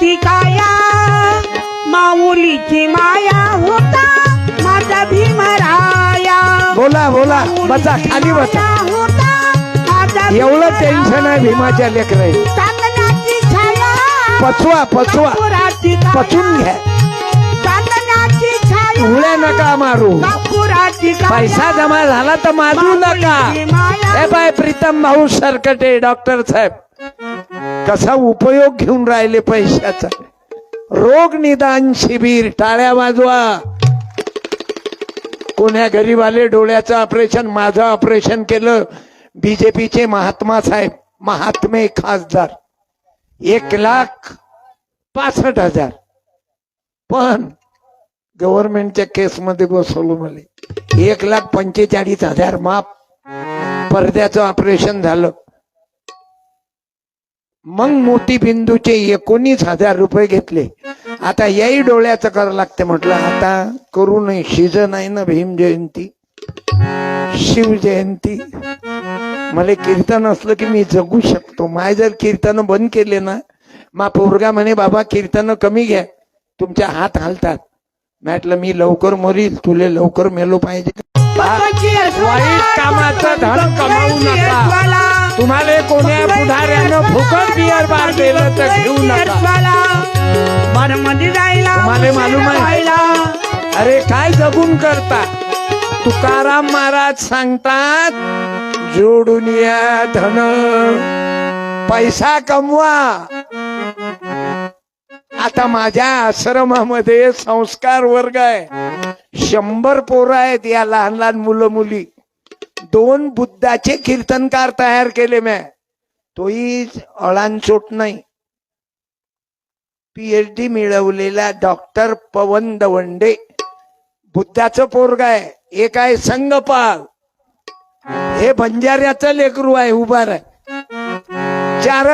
ती काया माऊलीची माया होता माझा भीमराया. बोला बोला बसा खाली बसा. माया होता माझा एवढं. टेन्शन आहे भीमाच्या लेकर चांदण्याची छाया पचवा पचवा. काया. पचून घ्या. चांदण्याची छाया उड्या नका मारू. काया. पैसा जमा झाला तर मारू नका. माऊलीची माया. हे बाय प्रीतम भाऊ सरकटे डॉक्टर साहेब. कसा उपयोग घेऊन राहिले पैशाचा? रोग निदान शिबिर टाळ्या वाजवा. कोण्या गरीबाले डोळ्याचं ऑपरेशन माझं ऑपरेशन केलं? बीजेपीचे महात्मा साहेब महात्मे खासदार. एक लाख पासष्ट हजार. पण गव्हर्नमेंटच्या केसमध्ये बसवलं मला. एक लाख पंचेचाळीस हजार माफ. पडद्याचं ऑपरेशन झालं. मग मोती बिंदूचे एकोणीस हजार रुपये घेतले. आता याही डोळ्याचं करावं लागते म्हटलं आता करू नये. सीझन आहे ना भीम जयंती? शिव जयंती? मला कीर्तन असलं की मी जगू शकतो. माय जर कीर्तन बंद केले ना मा पोरगा म्हणे बाबा कीर्तन कमी घ्या. तुमच्या हात हालतात. म्हटलं मी लवकर मरील. तुले लवकर मेलो पाहिजे. वाईट कामाचं धन कमावू नका. तुम्हाला कोण्या पुढाऱ्यानं फुकट बिअर बार दिलं तर घेऊ नका. मध्ये जायला तुम्हाला मालूम आहे? अरे काय जगून करता? तुकाराम महाराज सांगतात जोडून या धन पैसा कमवा. आता माझ्या आश्रमामध्ये संस्कार वर्ग आहे. शंभर पोरं आहेत या लहान लहान मुलं मुली. दोन बुद्धाचे कीर्तनकार तयार केले मी तोही अळांचोट नाही. पीएचडी मिळवलेला डॉक्टर पवन दवंडे. बुद्धाचं पोरग आहे. एक आहे संगपाल हे बंजाऱ्याचं लेकरू आहे उभा आहे चार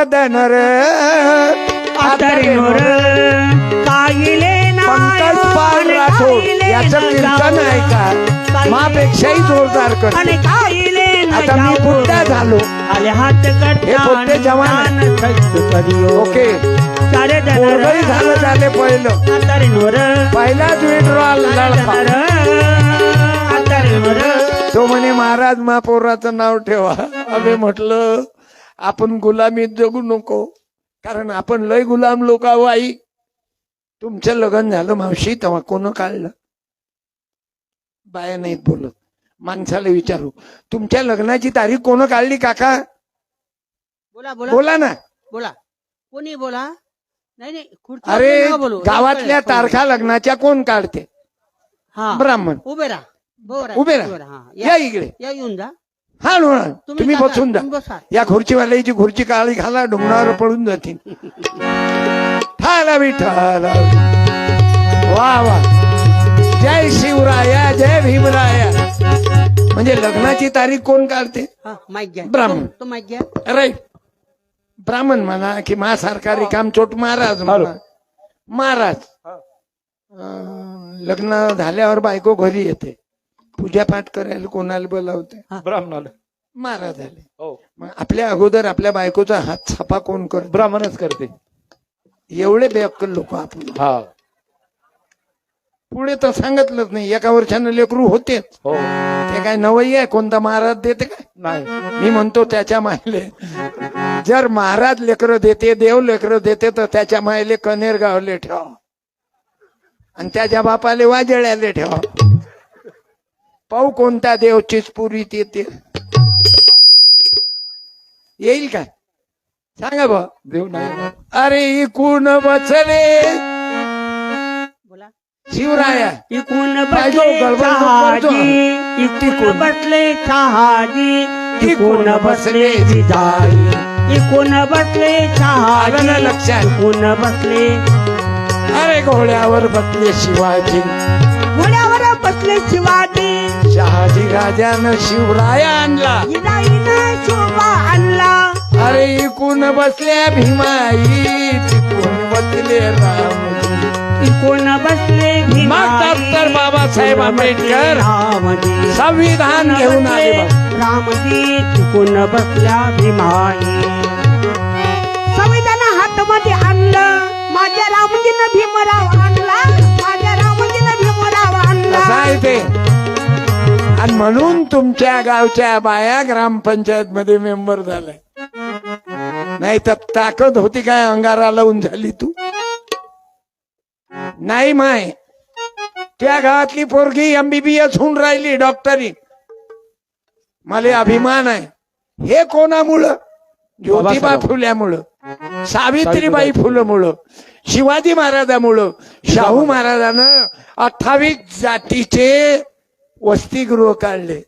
काहिले पंकज पाल राठोड. याचं कीर्तन आहे का? मापेक्षाही जोरदार कर आणि काहिले आता मी बुद्धा झालो. आले हात हे बुद्धे जवान ओके. झालं झाले पहिलं. पहिलाच आतरिनोर तो म्हणे महाराज महापौराचं नाव ठेवा. अबे म्हटलं आपण गुलामीत जगू नको. कारण आपण लय गुलाम लोक आई. तुमचं लग्न झालं मावशी तेव्हा कोण काढलं? बाया नाहीत बोलत. माणसाला विचारू. तुमच्या लग्नाची तारीख कोण काढली काका? बोला बोला. बोला ना. बोला. कोणी बोला? नाही नाही खुर्ची अरे नका बोलू. गावातल्या तारखा लग्नाच्या कोण काढते? हा. ब्राह्मण. उभे राहा. उभे राहा. उभे राहा. उभे राहा. हा. या. या इकडे. या येऊन जा. हा ना तुम्ही बसून जा. तुम्ही बसा. या खुर्चीवाल्याची खुर्ची काळी घाला डोंगरावर पडून जातील. ठाला विठाला. वा वा. जय शिवराया जय भीमराया. म्हणजे लग्नाची तारीख कोण काढते? हा ब्राह्मण. तो- घ्या. राईट ब्राह्मण म्हणा की मा सरकारी काम चोट महाराज म्हणा. महाराज लग्न झाल्यावर बायको घरी येते. पूजापाठ करायला कोणाला बोलावते. ब्राह्मणाला महाराज आले. हो. मग आपल्या अगोदर आपल्या बायकोचा हात छापा कोण करत? ब्राह्मणच करते. एवढे बेअक्कल लोक आपण. हा. पुढे तर सांगितलंच नाही. एका वर्षानं लेकरू होतेच हो. ते काय नवई आहे? कोणता महाराज देते काय? नाही. मी म्हणतो त्याच्या मायले. जर महाराज लेकरं देते देव लेकरं देते तर त्याच्या मायले कनेर गावले ठेवा. आणि त्याच्या बापाले वाजळ्याले ठेवा. पाहू कोणता देव चिचपुरीत येते येईल काय? सांगा बा. देव नाही. अरे इकून बसले? शिवराया. इकून पाहिजे बसले गडबड नको करतो. शहाजी. इकून. बसले शहाजी. इकून बसले जिजाई इकून बसले आलं ना शहाजी लक्षात? इकून बसले. अरे घोड्यावर बसले शिवाजी. घोड्यावर बसले शिवाजी. शहाजी राजानं शिवराया आणला. जिजाईनं शोभा आणला. अरे इकून बसल्या भीमाई. तिकून बसले रामजी. इकून बसले मग डॉक्टर बाबासाहेब आंबेडकर. संविधान घेऊन आले रामजी चुकून बसल्या भीमाई. संविधान हातमध्ये आणलं. माझ्या रामजीनं भीमराव आणला. माझ्या रामजीनं भीमराव आणला. आहे ते. आणि म्हणून तुमच्या गावच्या बाया ग्रामपंचायत मध्ये मेंबर झालाय. नाही तर ताकद होती काय अंगारा लावून झाली तू? नाही माय. त्या गावातली पोरगी एमबीबीएस होऊन राहिली डॉक्टरी मला अभिमान आहे. हे कोणामुळं? ज्योतिबा. फुल्यामुळं सावित्रीबाई फुलमुळं शिवाजी महाराजामुळं शाहू महाराजानं अठ्ठावीस जातीचे वसतिगृह काढले.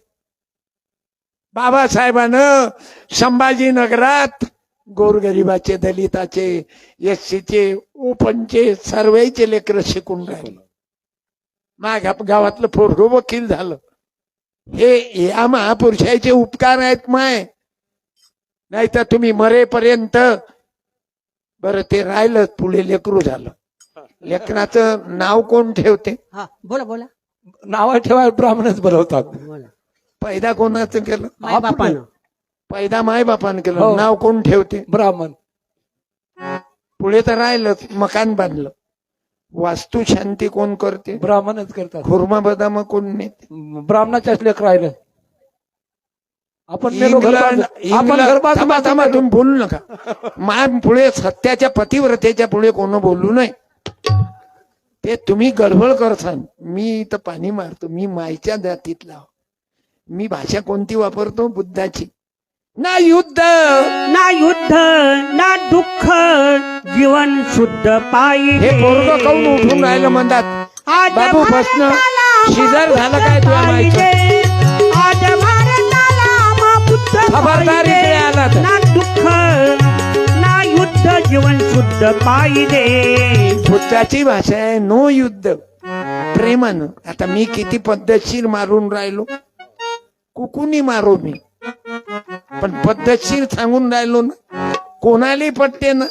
बाबासाहेबानं संभाजीनगरात गोरगरिबाचे दलिताचे एससीचे ओपनचे सर्वेचे लेकर शिकून राहिले. माझ्या गावातलं पोरग वकील झालं. हे या महापुरुषाचे उपकार आहेत माय. नाही तर तुम्ही मरेपर्यंत बरं ते राहिलं पुढे लेकरू झालं. लेकराचं नाव कोण ठेवते? हा बोला बोला. नाव ठेवाय ब्राह्मणच बोलवतात. बोला. पैदा कोणाचं केलं? माय बापानं. पैदा माय बापानं केलं. हो. नाव कोण ठेवते? ब्राह्मण. पुढे तर राहिलं मकान बांधलं. वास्तू शांती कोण करते? ब्राह्मणच करतात. खुर्मा बदाम कोण नेते? ब्राह्मणाच्याच लेकर राहिलं आपण मेलो घर इंग्लंड बांधू. आपण इंग्लंड- घर बांधू, थांबा थांबा मेलो. तुम्ही बोलू नका. मा पुढे सत्याच्या पतिव्रतेच्या पुढे कोण बोलू नये? ते तुम्ही गडबड करसान. मी इथं पाणी मारतो. मी मायच्या जातीतला आहो. मी भाषा कोणती वापरतो? बुद्धाची. ना युद्ध! ना युद्ध ना दुःख जीवन शुद्ध पाहिजे हे पोरग काऊन उठून राहिलं म्हणतात आज बाबू भारताला शिजर झालं काय तुला माहीत पाहिजे. आज भारताला महापुत्र खबरदार पाहिजे. इकडे आला तर. ना दुःख ना युद्ध जीवन शुद्ध पाहिजे. बुद्धाची भाषा आहे नो युद्ध. प्रेमानं. आता मी किती पद्धतशीर मारून राहिलो? कुकुनी मारो मी. पण पद्धतशीर सांगून राहिलो ना? कोणालाही पटते ना?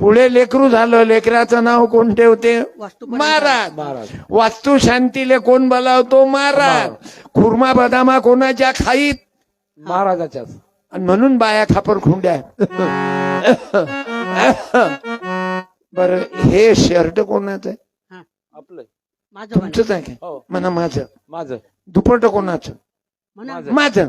पुढे लेकरू झालं लेकराचं नाव कोण ठेवते. महाराज. महाराज. वास्तू शांतीले कोण बोलावतो? महाराज. खुर्मा बदामा कोणाच्या खाईत? महाराजाच्याच. आणि म्हणून बाया खापर खुंड्या बर हे शर्ट कोणाचं आहे? आपलं. तुमचंच आहे काय हो. म्हणा माझं. माझं. दुपट कोणाचं? म्हणा. माझं.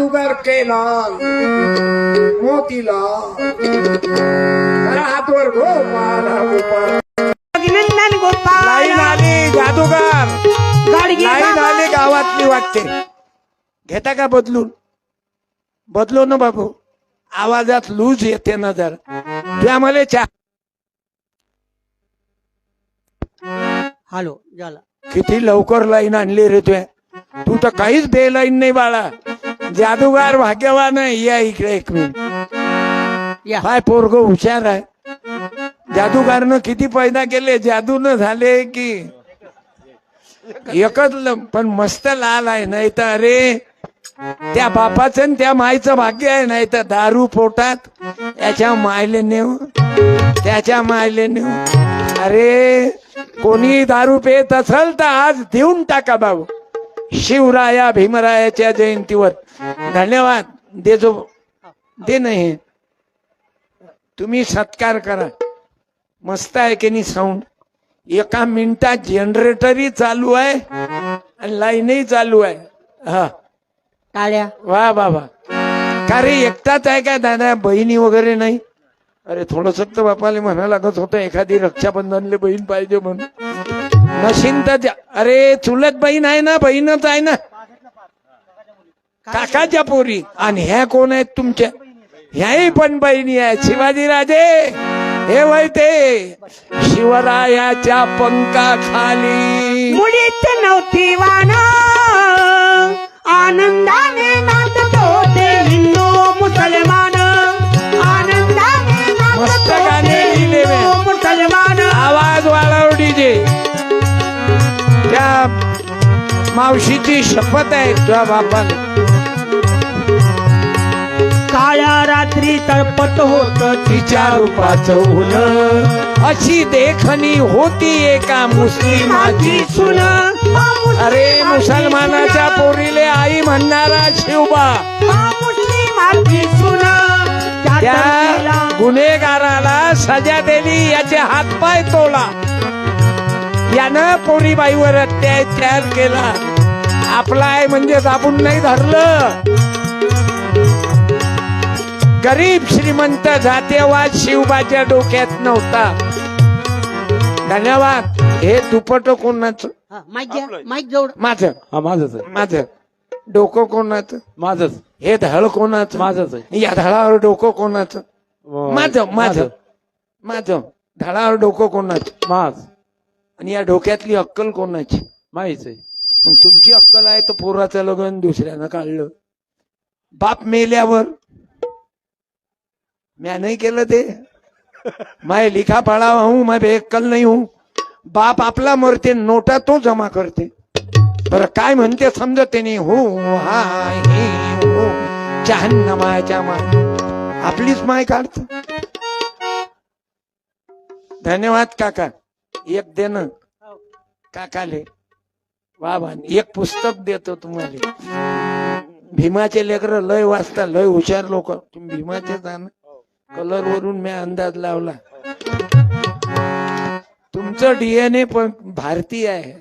जादूगार केला मोतीला. हातवर गोपाल गोपाल अभिनंदन गोपाल लाईन आली जादूगार. गाडगे लाईन बाबा. आली गावातली वाटते. घेता का बदलून? बदलो ना बाबू. आवाजात लूज येते ना जर त्यामुळे चा हॅलो झाला. किती लवकर लाईन आणली रे तुया. तू तर काहीच बे लाईन नाही बाळा. जादूगार भाग्यवान आहे. या इकडे एक मिनिट. या. काय पोरग हुशार आहे. जादूगारनं किती पैदा केले? जादू न झाले की एकच ल- पण मस्त लाल आहे. नाही तर अरे त्या बापाचं त्या माईचं भाग्य आहे. नाही तर दारू पोटात याच्या मायले नेऊ त्याच्या मायले नेऊ अरे कोणी दारू पेत असेल तर आज देऊन टाका बाबू. शिवराया भीमरायाच्या जयंतीवर. धन्यवाद. दे जो दे नाही तुम्ही सत्कार करा. मस्त आहे की नाही साऊंड एका मिनिटात जनरेटरही चालू आहे आणि लाईनही चालू आहे. हा. टाळ्या. वा बाबा का रे एकटाच आहे का दादा? बहिणी वगैरे नाही? अरे थोडस तर बापाला म्हणा लागत होतं एखादी रक्षाबंधनले बहीण पाहिजे म्हणून. मशीन तर अरे चुलत बहीण आहे ना बहीणच आहे ना. काकाच्या पोरी. आणि ह्या कोण आहेत तुमच्या? ह्याही पण बहिणी आहेत. शिवाजीराजे हे वय ते. शिवरायाच्या पंखाखाली. मुळीच नव्हती वाना. आनंदाने नाचत. मावशीची शपथ आहे तुझ्या बापाला. काळ्या रात्री तळपत होत तिच्या रूपाचं ऊन. अशी देखणी होती एका मुस्लिमाची. सुन. अरे मुसलमानाच्या पोरीले आई म्हणणारा शिवबा. त्या गुन्हेगाराला सजा दिली याचे हातपाय तोला यानं पोरीबाईवर अत्याचार केला. आपला आहे म्हणजे दाबून नाही धरलं. गरीब श्रीमंत जातेवाद शिवबाच्या डोक्यात नव्हता. धन्यवाद. हे दुपट कोणाचं? माझं. हा माझच आहे. माझं. डोकं कोणाचं? माझच. हे धड कोणाचं? माझच आहे. या धडावर डोकं कोणाचं? माझं माझं. माझं. धडावर डोकं कोणाचं? माझ. आणि या डोक्यातली अक्कल कोणाची? माहीच आहे. मग तुमची अक्कल आहे तर पोराचं लग्न दुसऱ्यानं काढलं. बाप मेल्यावर म्या नाही केलं ते. माय लिखा पळा हूं मैं बेअक्कल नाही हूं. बाप आपला मरते नोटा तो जमा करते. बरं काय म्हणते समजते नाही. हो हा हे. हो माय आपलीच माय काढत. धन्यवाद काका. एक दे ना काकाले. वा वा एक पुस्तक देतो तुम्हाला. भीमाचे लेकर लय वाचता लय हुशार लोक. तुम्ही भीमाचे जाण कलर वरून मी अंदाज लावला. तुमचं डीएनए पण भारतीय आहे.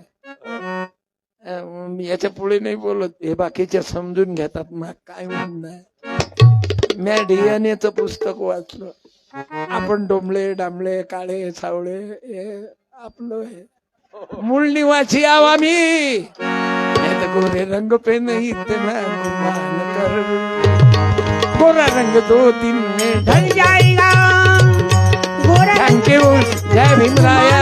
याच्यापुढे नाही बोलत. हे बाकीचे समजून घेतात. मग काय म्हणणार? मी डीएनएच पुस्तक वाचलं. आपण डोंबळे डांबळे काळे सावळे हे आपलं हे. मूळ निवासी आहो आम्ही गोरे रंग पे नहीं इतना गुमान कर. गोरा रंग दो दिन में ढल जाएगा. गोरा जय भीमराया.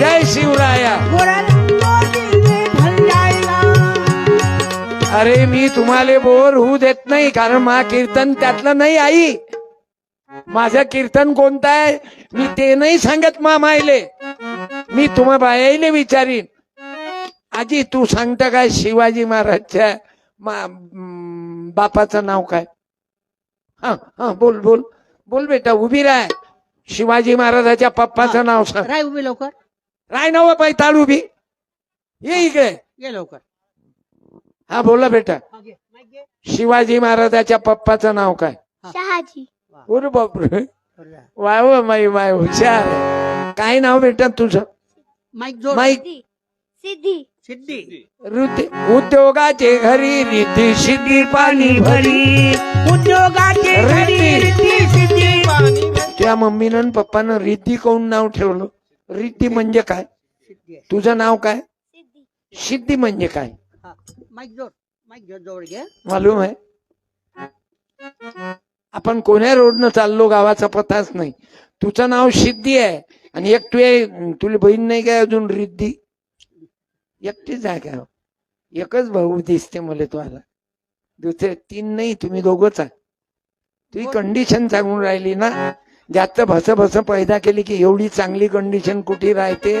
जय शिवराया. गोरा ढल जाएगा. अरे मी तुम्हाला बोर होऊ देत नाही कारण मा कीर्तन त्यातलं नाही आई. माझं कीर्तन कोणतं आहे? मी ते नाही सांगत मा मायले मी तुम्हा बायाले विचारीन. आजी तू सांगता काय शिवाजी महाराजच्या मा म, बापाचं नाव काय? हा हा बोल बोल. बोल बेटा उभी राह. शिवाजी महाराजाच्या पप्पाचं नाव सांग. राय उभी लवकर. राय नव पैताळ उभी. ये इकडे. ये लवकर. हा बोला बेटा. शिवाजी महाराजाच्या पप्पाचं नाव काय? शहाजी. अरे बापरे. वाय व माई माय हुशार. काय नाव बेटा तुझं? माईक जोड. माईक. सिद्धी सिद्धी. रुते उद्योगाचे घरी रिद्धी सिद्धी पाणी भरी. उद्योगाचे घरी रिद्धी. तुझ्या मम्मीनं आणि पप्पानं रिद्धी कोण नाव ठेवलं? रिद्धी म्हणजे काय? सिद्धी. आहे. तुझं नाव काय? सिद्धी. सिद्धी म्हणजे काय? हा, माईक जोड. माईक जोड जवळ घे. मालूम आहे? आपण कोण्या रोडनं चाललो गावाचा पताच नाही. तुझं नाव सिद्धी आहे आणि एक तू तुला बहीण नाही काय अजून रिद्धी? एकटीच आहे का? एकच भाऊ दिसते मला तुम्हाला. दुसरे तीन नाही तुम्ही दोघच आहे. तुझी कंडिशन सांगून राहिली ना जास्त भस भस पैदा केली की एवढी चांगली कंडिशन कुठे राहते?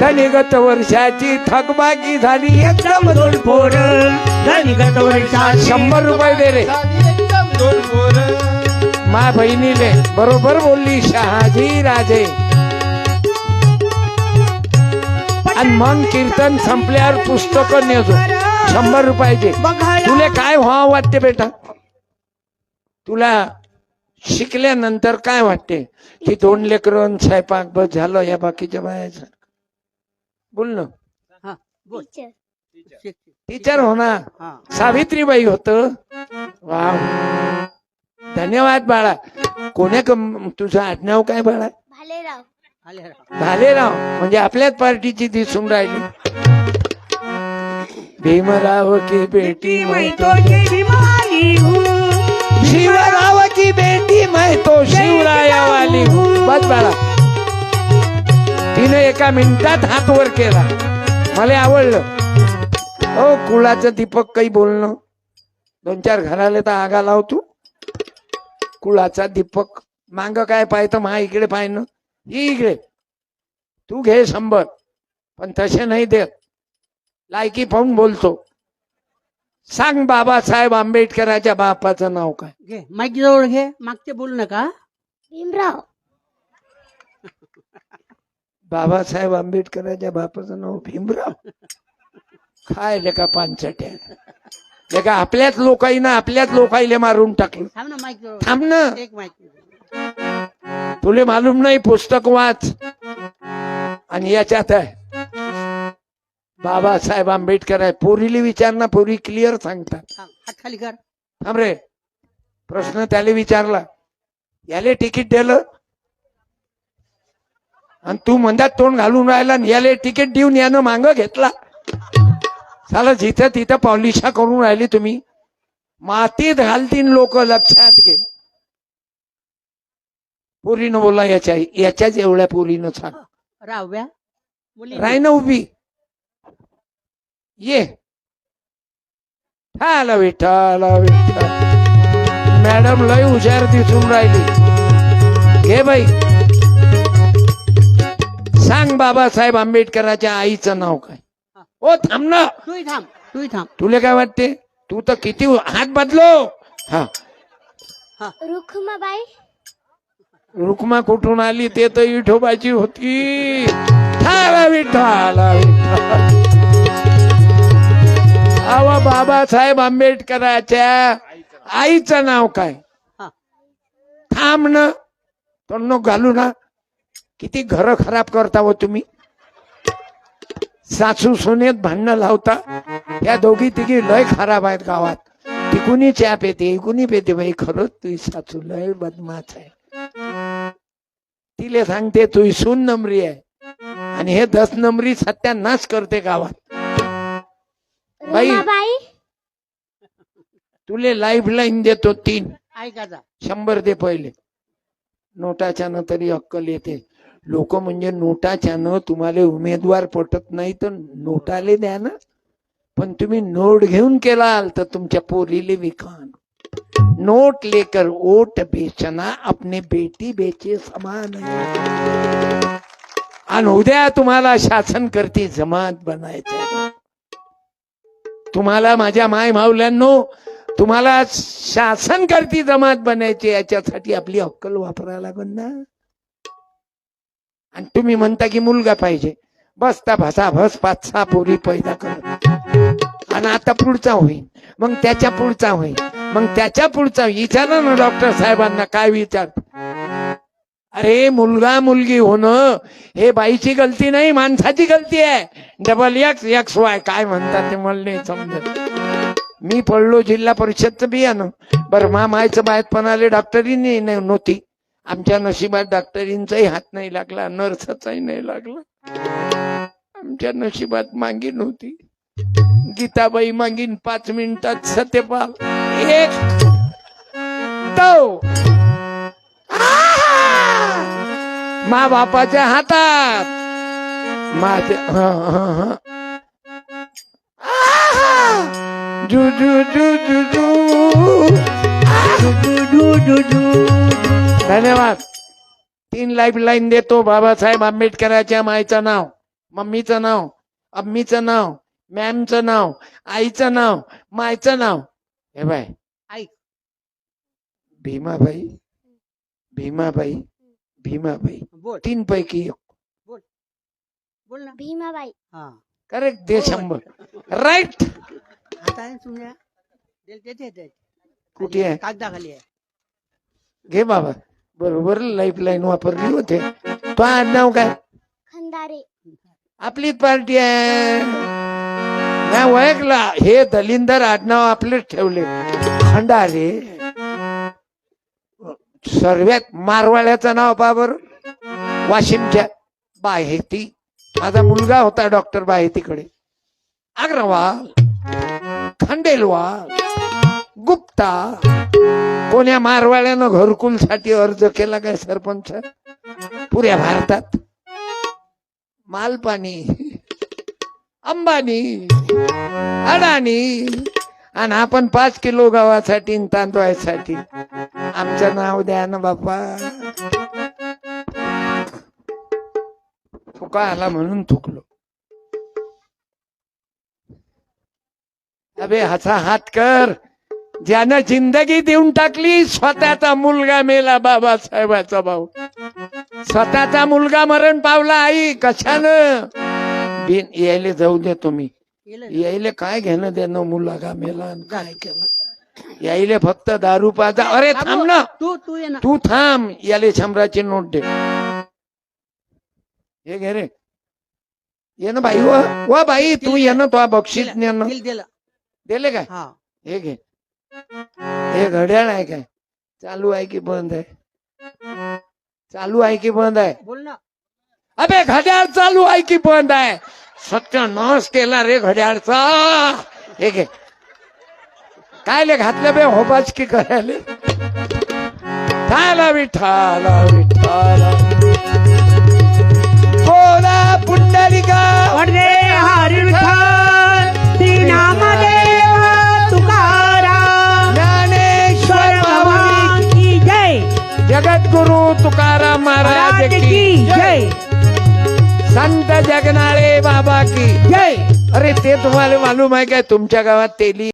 धनिगत वर्षाची थकबाकी झाली एकदम पोर. धनिगत वर्षात शंभर रुपये दे रे. मा बहिणीले बरोबर बोलली शहाजी राजे. आणि मग कीर्तन संपल्यावर पुस्तक नेजो. शंभर रुपयाचे. तुला काय व्हावं वाटते बेटा? तुला शिकल्यानंतर काय वाटते? की दोन लेकरं स्वयंपाक बस झालं या बाकीच्या बायाचं. बोल ना. हा बोल. होणार हा सावित्रीबाई होत. वाव. धन्यवाद बाळा. कोण्या कम तुझं आडनाव काय बाळा? भालेराव. आले राव. भालेराव. म्हणजे आपल्याच पार्टीची दिसून राहिली. भीमराव की बेटी शिवराव की बेटी मैं तो शिवराया वाली हूँ. बस बाळा. तिने एका मिनिटात हात वर केला. मला आवडलं. हो कुळाचं दीपक काही बोलणं. दोन चार घराले तर आगा लाव तू. कुळाचा दीपक. मांग काय पाहतं मा इकडे पाहिनं ही इकडे. तू घे शंभर. पण तसे नाही देत. लायकी पाहून बोलतो. सांग बाबासाहेब आंबेडकरांच्या बापाचं नाव काय? घे माईक जवळ घे. मागचे बोलू नका. भीमराव. बाबासाहेब आंबेडकरांच्या बापाचं नाव भीमराव. काय लेका पानचट्या. लेका आपल्याच लोकाईनं आपल्याच लोकाईले मारून टाकलं. थांब ना माईक जवळ. थांब ना. एक माईक तुले मालूम नाही पुस्तक वाच. आणि याच्यात आहे. बाबासाहेब आंबेडकर आहे. पोरीली विचार ना पोरी क्लिअर सांगतात. थांब हात खाली कर. थांब रे. प्रश्न त्याला विचारला. याले तिकीट दिलं. आणि तू म्हणतात तोंड घालून राहिला आणि याले तिकीट देऊन यानं मांग घेतला. साला जिथं तिथं पॉलिशा करून राहिली तुम्ही. मातीत घालतीन लोक लक्षात घे. पोरीनं बोला याच्या याच्याच एवढ्या पोरीनं सांग. राहव्या मुली राय ना उभी. ये. ठाला विठाला विठ्ठल मॅडम लय हुशार दिसून राहिली. घे बाई. सांग बाबासाहेब आंबेडकराच्या आईचं नाव काय? ओ थांब ना. तूही थांब तूही थांब. तुला काय वाटते? तू तर किती हात बदलो. हा. रुखमाबाई. रुक्मा कुठून आली? ते तर विठोबाची होती. ठाला विठाला विठ्ठल. अव बाबासाहेब आंबेडकराच्या आईचं नाव काय? हा. थांब न. तोंड घालू ना. किती घर खराब करता हो तुम्ही. सासू सोनेत भांडणं लावता या दोघी तिघी लय खराब आहेत गावात. तिकुनी चहा पेते इकुनी पेते बाई खरंच तुझी सासू लय बदमाश आहे. तिले सांगते तू सून नंबरी आहे. आणि हे दस नंबरी सत्यानाश करते गावात. बाई. तुले लाईफ लाईन देतो तीन. शंभर दे पहिले. नोटाच्यानं तरी अक्कल येते. लोक म्हणजे नोटाच्यानं तुम्हाला उमेदवार पटत नाही तर नोटाले द्या ना. पण तुम्ही नोट घेऊन केलाल तर तुमच्या पोरीले विकान. नोट लेकर ओट बेचना आपने बेटी बेचे समान. आणि उद्या तुम्हाला शासन करती जमात बनायचं. तुम्हाला माझ्या माय माऊल्यांनो तुम्हाला शासन करती जमात बनायची याच्यासाठी आपली अक्कल वापरायला लागल ना. आणि तुम्ही म्हणता की मुलगा पाहिजे. बस त्या भसा भस पाच सहा पोरी पैदा कर आणि आता पुढचा होईल मग त्याच्या पुढचा होईल मग त्याच्या पुढचा विचारा ना डॉक्टर साहेबांना काय विचार? अरे मुलगा मुलगी होणं हे बाईची गलती नाही माणसाची गलती आहे. डबल एक्स एक्स वाय काय म्हणतात ते मला नाही समजत. मी पडलो जिल्हा परिषदचं बियाणं बरं मा मायचं बाहेर पण आले डॉक्टरीने नाही- नव्हती. आमच्या नशिबात डॉक्टरींचाही हात नाही लागला नर्सचाही नाही लागला. आमच्या नशिबात मागीन नव्हती गीताबाई मागीन पाच मिनिटात सत्यपाल. एक दो मा बापाच्या हातात. माझ्या हा हा हा. आहा! जू जू जू जू जू. धन्यवाद. तीन लाईफ लाईन देतो बाबासाहेब आंबेडकराच्या मायचं नाव मम्मीचं नाव अम्मीचं नाव मॅमचं नाव आईचं नाव मायचं नाव. हे बाय. ऐक भीमाबाई भीमाबाई भीमाबाई. बोल. तीन पैकी एक. बोल. ना. भीमाबाई. हा. करेक्ट दे शंभर. राईट आता आहे तुझ्या दे- दे- दे- दे. कुठे आहे? कागदाखाली आहे. घे बाबा. बरोबर लाईफ लाईन वापरली होते. तो नाव काय? खंदारे. आपलीच पार्टी आहे. नाही ओळखला हे दलिंदर आडनाव आपलेच ठेवले. खंडारे. सर्वात मारवाड्याचं नाव पहा बरं. वाशिमच्या बाहेती माझा मुलगा होता डॉक्टर बाहेतीकडे अग्रवाल खंडेलवाल गुप्ता कोण्या मारवाड्यानं घरकुलसाठी अर्ज केला काय सरपंच? पुऱ्या भारतात. मालपाणी अंबानी अडाणी आणि आपण पाच किलो गव्हासाठी तांदळासाठी. आमचं नाव द्या ना बापा थुका आला म्हणून थुकलो. अबे हसा हात कर. ज्यानं जिंदगी देऊन टाकली स्वतःचा मुलगा मेला बाबासाहेबाचा भाऊ. स्वतःचा मुलगा मरण पावला आई कशानं? बिन यायले जाऊ दे तुम्ही. यायले काय घेणं देणं मुलगा मेला आणि काय केलं? यायले फक्त दारू पाजा. अरे थांब ना. तू तू ये ना. तू थांब. याले शंभराची नोट दे. हे घे रे. ये ना बाई. वा बाई तू ये ना तो बक्षीस ने ना. दिल दिलं. दिले काय? हा. हे घे. हे घड्याळ आहे काय? चालू आहे की बंद आहे? चालू आहे की बंद आहे? बोल ना. अबे घड्याळ चालू आहे की बंद आहे? सत्यानाश केला रे घड्याळचा. हे घे. काय ले घातलं बे होबाच की करायले? ठाला विठाला विठाला बोला पुंडलिका? हरी विठ्ठल जगद्गुरु तुकाराम महाराज की जय। संत जगनाळे बाबा की जय। अरे ते तुम्हाला मालूम आहे काय तुमच्या गावात तेली